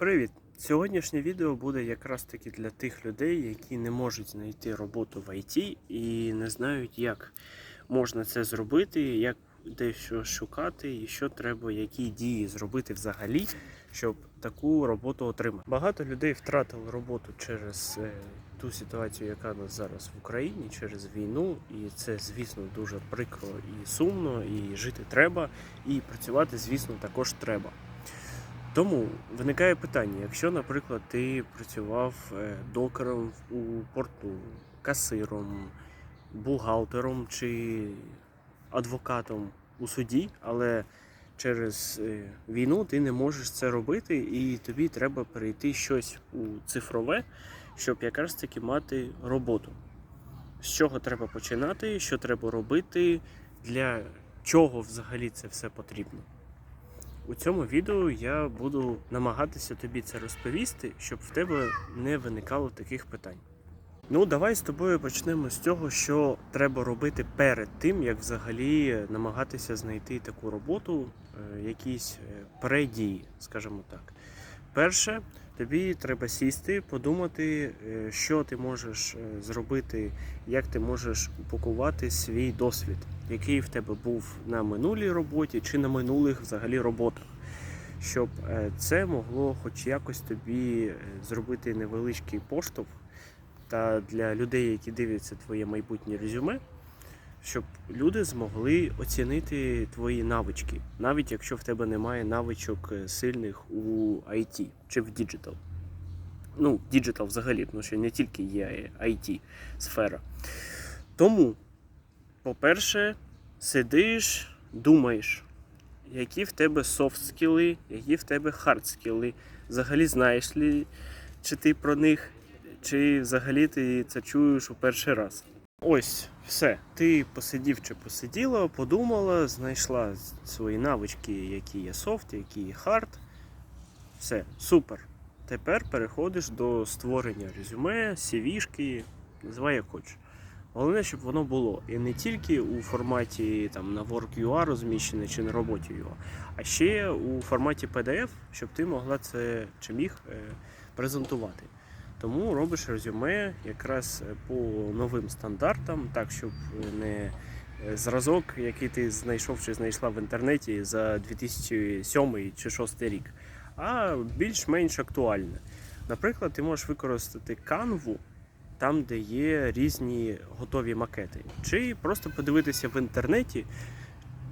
Привіт! Сьогоднішнє відео буде якраз таки для тих людей, які не можуть знайти роботу в ІТ і не знають, як можна це зробити, як дещо шукати, і що треба, які дії зробити взагалі, щоб таку роботу отримати. Багато людей втратили роботу через е, ту ситуацію, яка нас зараз в Україні, через війну, і це, звісно, дуже прикро і сумно, і жити треба, і працювати, звісно, також треба. Тому виникає питання: якщо, наприклад, ти працював е, докером у порту, касиром, бухгалтером чи адвокатом у суді, але через е, війну ти не можеш це робити, і тобі треба перейти щось у цифрове, щоб якраз таки мати роботу. З чого треба починати, що треба робити, для чого взагалі це все потрібно. У цьому відео я буду намагатися тобі це розповісти, щоб в тебе не виникало таких питань. Ну, давай з тобою почнемо з цього, що треба робити перед тим, як взагалі намагатися знайти таку роботу, е, якісь передії, предії, скажімо так. Перше, тобі треба сісти, подумати, е, що ти можеш е, зробити, як ти можеш упакувати свій досвід, який в тебе був на минулій роботі чи на минулих взагалі роботах. Щоб е, це могло хоч якось тобі зробити невеличкий поштовх та для людей, які дивляться твоє майбутнє резюме, щоб люди змогли оцінити твої навички, навіть якщо в тебе немає навичок е, сильних у IT чи в діджитал. Ну, діджитал взагалі, тому що не тільки є IT сфера. Тому, по-перше, сидиш, думаєш, які в тебе софт скіли, які в тебе хард скіли. Взагалі знаєш ли, чи ти про них, чи взагалі ти це чуєш у перший раз. Ось, все. Ти посидів чи посиділа, подумала, знайшла свої навички, які є софт, які є хард. Все, супер. Тепер переходиш до створення резюме, CV-шки, називай як хочеш. Головне, щоб воно було. І не тільки у форматі там, на Work.ua розміщене чи на роботі UA, а ще у форматі PDF, щоб ти могла це чи міг е, презентувати. Тому робиш резюме якраз е, по новим стандартам, так, щоб не е, зразок, який ти знайшов чи знайшла в інтернеті за 2007 чи 2006 рік, а більш-менш актуальне. Наприклад, ти можеш використати канву там, де є різні готові макети, чи просто подивитися в інтернеті,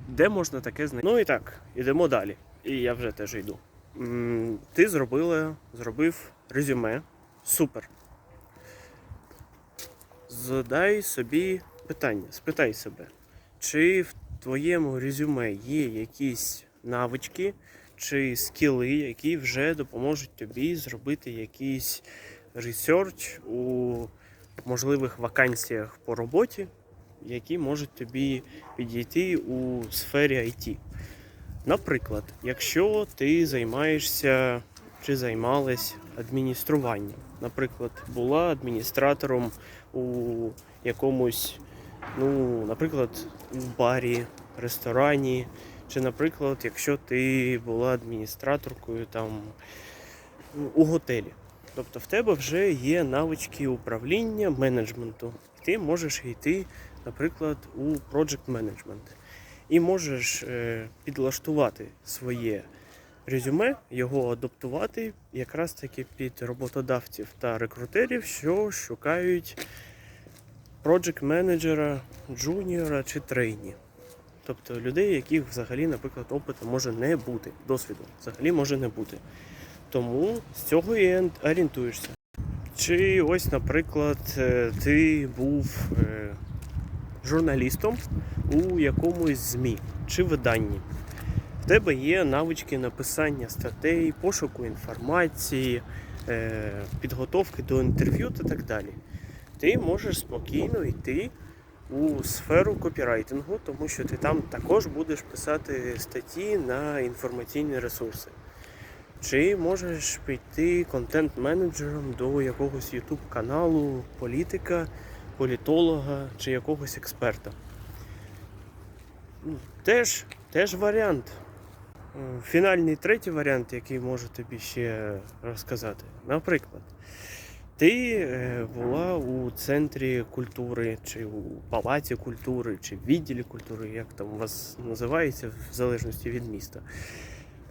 де можна таке знайти. Ну і так, ідемо далі. І я вже теж йду. Ти зробила, зробив резюме. Супер. Задай собі питання, спитай себе, чи в твоєму резюме є якісь навички чи скіли, які вже допоможуть тобі зробити якийсь ресерч у можливих вакансіях по роботі, які можуть тобі підійти у сфері IT. Наприклад, якщо ти займаєшся чи займалась адмініструванням, наприклад, була адміністратором у якомусь, ну, наприклад, в барі, ресторані, чи, наприклад, якщо ти була адміністраторкою там у готелі. Тобто в тебе вже є навички управління, менеджменту. Ти можеш йти, наприклад, у project management. І можеш е, підлаштувати своє резюме, його адаптувати якраз таки під роботодавців та рекрутерів, що шукають project менеджера, джуніора чи трейні. Тобто людей, яких взагалі, наприклад, опиту може не бути, досвіду взагалі може не бути. Тому з цього і орієнтуєшся. Чи ось, наприклад, е, ти був е, журналістом у якомусь ЗМІ чи виданні. В тебе є навички написання статей, пошуку інформації, е, підготовки до інтерв'ю та так далі. Ти можеш спокійно йти у сферу копірайтингу, тому що ти там також будеш писати статті на інформаційні ресурси. Чи можеш піти контент-менеджером до якогось YouTube каналу, політика, політолога чи якогось експерта? Ну, Теж, теж варіант. Е, Фінальний третій варіант, який можу тобі ще розказати. Наприклад, ти е, була у центрі культури, чи у палаці культури, чи в відділі культури, як там у вас називається, в залежності від міста.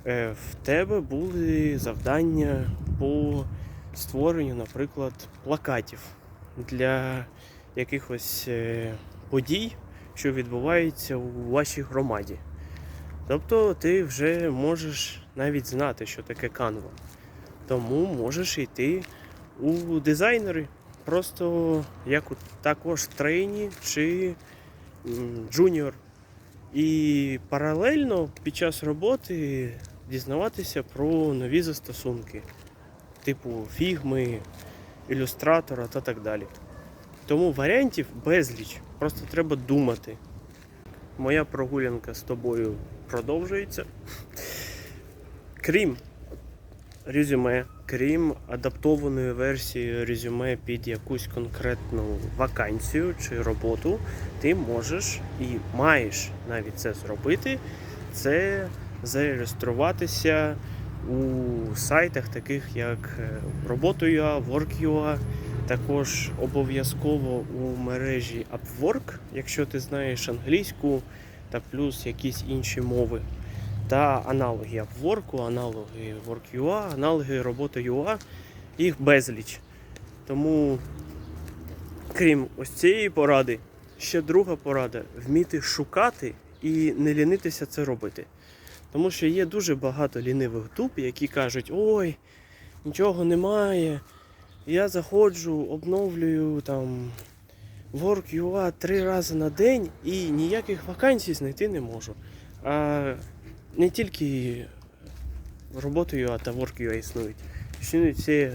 Е, В тебе були завдання по створенню, наприклад, плакатів для якихось подій, що відбуваються у вашій громаді. Тобто ти вже можеш навіть знати, що таке канва. Тому можеш йти у дизайнери, просто як також трейні чи джуніор. І паралельно під час роботи дізнаватися про нові застосунки, типу фігми, ілюстратора та так далі. Тому варіантів безліч, просто треба думати. Моя прогулянка з тобою продовжується. Крім резюме, крім адаптованої версії резюме під якусь конкретну вакансію чи роботу, ти можеш і маєш навіть це зробити. Це зареєструватися у сайтах, таких як е, Роботу.ua, Work.ua, також обов'язково у мережі Upwork, якщо ти знаєш англійську та плюс якісь інші мови. Та аналоги Upwork, аналоги Work.ua, аналоги Робота.ua, їх безліч. Тому, крім ось цієї поради, ще друга порада вміти шукати і не лінитися це робити. Тому що є дуже багато лінивих дуб, які кажуть, ой, нічого немає. Я заходжу, обновлюю там Work.ua три рази на день і ніяких вакансій знайти не можу. А не тільки роботою та Work.ua існують. Існують всі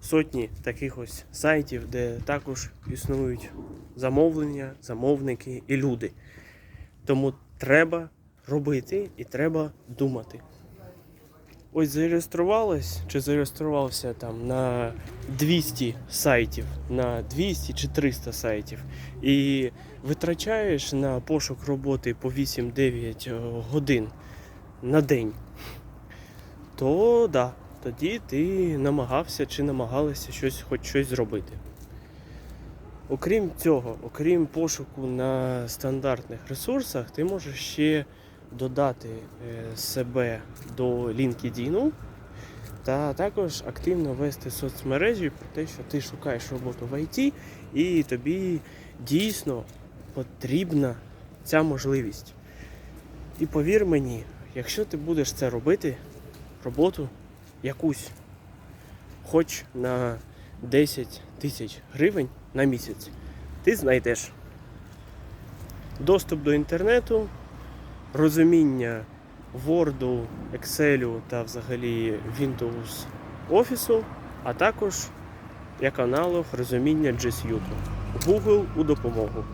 сотні таких ось сайтів, де також існують замовлення, замовники і люди. Тому треба робити і треба думати. Ось зареєструвалась чи зареєструвався там на 200 сайтів, на 200 чи 300 сайтів, і витрачаєш на пошук роботи по 8-9 е, годин на день, то да, тоді ти намагався чи намагалася щось, хоч щось зробити. Окрім цього, окрім пошуку на стандартних ресурсах, ти можеш ще додати е, себе до LinkedIn та також активно вести соцмережі про те, що ти шукаєш роботу в ІТ і тобі дійсно потрібна ця можливість. І повір мені, якщо ти будеш це робити, роботу якусь, хоч на 10 тисяч гривень на місяць, ти знайдеш доступ до інтернету, розуміння Word, Excel та взагалі Windows Офісу, а також як аналог розуміння G Suite. Google у допомогу.